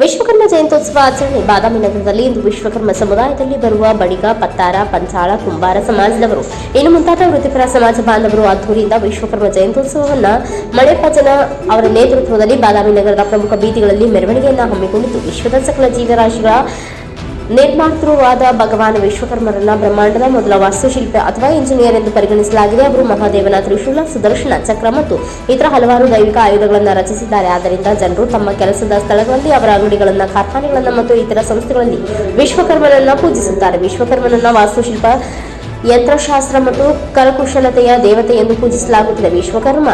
ವಿಶ್ವಕರ್ಮ ಜಯಂತೋತ್ಸವ ಆಚರಣೆ ಬಾದಾಮಿ ನಗರದಲ್ಲಿ ಇಂದು ವಿಶ್ವಕರ್ಮ ಸಮುದಾಯದಲ್ಲಿ ಬರುವ ಬಡಿಗ, ಪತ್ತಾರ, ಪಂಚಾಳ, ಕುಂಬಾರ ಸಮಾಜದವರು. ಇನ್ನು ಮುಂತಾದ ವೃತ್ತಿಪರ ಸಮಾಜ ಬಾಂಧವರು ಅದ್ದೂರಿಯಿಂದ ವಿಶ್ವಕರ್ಮ ಜಯಂತ್ಯೋತ್ಸವವನ್ನು ಮಳೆಪಜನ ಅವರ ನೇತೃತ್ವದಲ್ಲಿ ಬಾದಾಮಿ ನಗರದ ಪ್ರಮುಖ ಬೀದಿಗಳಲ್ಲಿ ಮೆರವಣಿಗೆಯನ್ನು ಹಮ್ಮಿಕೊಂಡಿದ್ದು. ವಿಶ್ವದ ಸಕಲ ಜೀವರಾಶಿಗಳ ನಿರ್ಮಾತೃವಾದ ಭಗವಾನ್ ವಿಶ್ವಕರ್ಮರನ್ನ ಬ್ರಹ್ಮಾಂಡದ ಮೊದಲ ವಾಸ್ತುಶಿಲ್ಪಿ ಅಥವಾ ಇಂಜಿನಿಯರ್ ಎಂದು ಪರಿಗಣಿಸಲಾಗಿದೆ. ಅವರು ಮಹಾದೇವನ ತ್ರಿಶೂಲ ಸುದರ್ಶನ ಚಕ್ರ ಮತ್ತು ಇತರ ಹಲವಾರು ದೈವಿಕ ಆಯುಧಗಳನ್ನು ರಚಿಸಿದ್ದಾರೆ. ಆದ್ದರಿಂದ ಜನರು ತಮ್ಮ ಕೆಲಸದ ಸ್ಥಳಗಳಲ್ಲಿ ಅವರ ಅಂಗಡಿಗಳನ್ನ, ಕಾರ್ಖಾನೆಗಳನ್ನು ಮತ್ತು ಇತರ ಸಂಸ್ಥೆಗಳಲ್ಲಿ ವಿಶ್ವಕರ್ಮನನ್ನ ಪೂಜಿಸುತ್ತಾರೆ. ವಿಶ್ವಕರ್ಮನನ್ನ ವಾಸ್ತುಶಿಲ್ಪ ಯಂತ್ರಶಾಸ್ತ್ರ ಮತ್ತು ಕರಕುಶಲತೆಯ ದೇವತೆ ಎಂದು ಪೂಜಿಸಲಾಗುತ್ತದೆ. ವಿಶ್ವಕರ್ಮ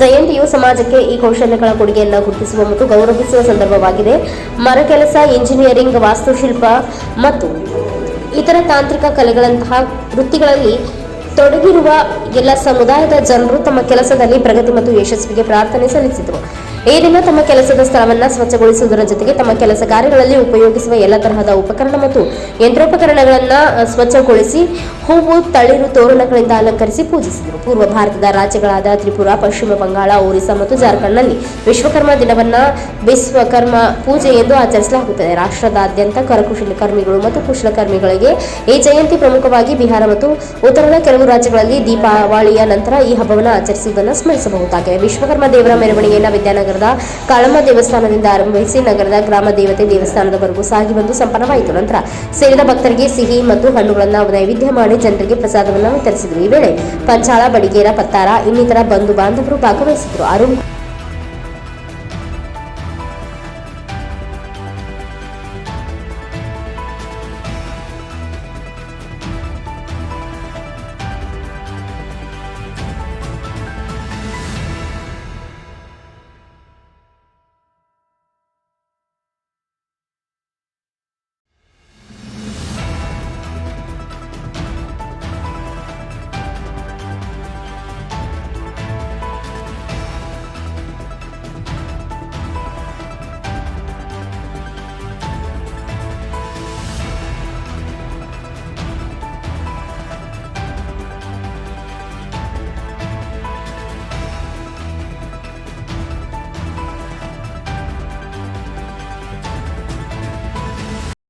ಜಯಂತಿಯು ಸಮಾಜಕ್ಕೆ ಈ ಕೌಶಲ್ಯಗಳ ಕೊಡುಗೆಯನ್ನು ಗುರುತಿಸುವ ಮತ್ತು ಗೌರವಿಸುವ ಸಂದರ್ಭವಾಗಿದೆ. ಮರಕೆಲಸ ಇಂಜಿನಿಯರಿಂಗ್ ವಾಸ್ತುಶಿಲ್ಪ ಮತ್ತು ಇತರ ತಾಂತ್ರಿಕ ಕಲೆಗಳಂತಹ ವೃತ್ತಿಗಳಲ್ಲಿ ತೊಡಗಿರುವ ಎಲ್ಲ ಸಮುದಾಯದ ಜನರು ತಮ್ಮ ಕೆಲಸದಲ್ಲಿ ಪ್ರಗತಿ ಮತ್ತು ಯಶಸ್ವಿಗೆ ಪ್ರಾರ್ಥನೆ ಸಲ್ಲಿಸಿದರು. ಈ ದಿನ ತಮ್ಮ ಕೆಲಸದ ಸ್ಥಳವನ್ನು ಸ್ವಚ್ಛಗೊಳಿಸುವುದರ ಜೊತೆಗೆ ತಮ್ಮ ಕೆಲಸ ಕಾರ್ಯಗಳಲ್ಲಿ ಉಪಯೋಗಿಸುವ ಎಲ್ಲ ತರಹದ ಉಪಕರಣ ಮತ್ತು ಯಂತ್ರೋಪಕರಣಗಳನ್ನು ಸ್ವಚ್ಛಗೊಳಿಸಿ ಹೂವು, ತಳಿರು, ತೋರಣಗಳಿಂದ ಅಲಂಕರಿಸಿ ಪೂಜಿಸಿದರು. ಪೂರ್ವ ಭಾರತದ ರಾಜ್ಯಗಳಾದ ತ್ರಿಪುರ, ಪಶ್ಚಿಮ ಬಂಗಾಳ, ಒರಿಸ್ಸಾ ಮತ್ತು ಜಾರ್ಖಂಡ್ನಲ್ಲಿ ವಿಶ್ವಕರ್ಮ ದಿನವನ್ನ ವಿಶ್ವಕರ್ಮ ಪೂಜೆ ಎಂದು ಆಚರಿಸಲಾಗುತ್ತದೆ. ರಾಷ್ಟ್ರದಾದ್ಯಂತ ಕರಕುಶಲಕರ್ಮಿಗಳು ಮತ್ತು ಕುಶಲಕರ್ಮಿಗಳಿಗೆ ಈ ಜಯಂತಿ ಪ್ರಮುಖವಾಗಿ ಬಿಹಾರ ಮತ್ತು ಉತ್ತರದ ಕೆಲವು ರಾಜ್ಯಗಳಲ್ಲಿ ದೀಪಾವಳಿಯ ನಂತರ ಈ ಹಬ್ಬವನ್ನು ಆಚರಿಸುವುದನ್ನು ಸ್ಮರಿಸಬಹುದಾಗಿದೆ. ವಿಶ್ವಕರ್ಮ ದೇವರ ಮೆರವಣಿಗೆಯನ್ನು ವಿದ್ಯಾನಗರದ ಕಾಳಮ್ಮ ದೇವಸ್ಥಾನದಿಂದ ಆರಂಭಿಸಿ ನಗರದ ಗ್ರಾಮ ದೇವತೆ ದೇವಸ್ಥಾನದವರೆಗೂ ಸಾಗಿ ಬಂದು ಸಂಪನ್ನವಾಯಿತು. ನಂತರ ಸೇರಿದ ಭಕ್ತರಿಗೆ ಸಿಹಿ ಮತ್ತು ಹಣ್ಣುಗಳನ್ನು ನೈವೇದ್ಯ ಮಾಡಿ ಜನರಿಗೆ ಪ್ರಸಾದವನ್ನು ವಿತರಿಸಿದರು. ಈ ವೇಳೆ ಪಂಚಾಳ, ಬಡಿಗೇರ, ಪತ್ತಾರ, ಇನ್ನಿತರ ಬಂಧು ಬಾಂಧವರು ಭಾಗವಹಿಸಿದರು ಅರುಣ್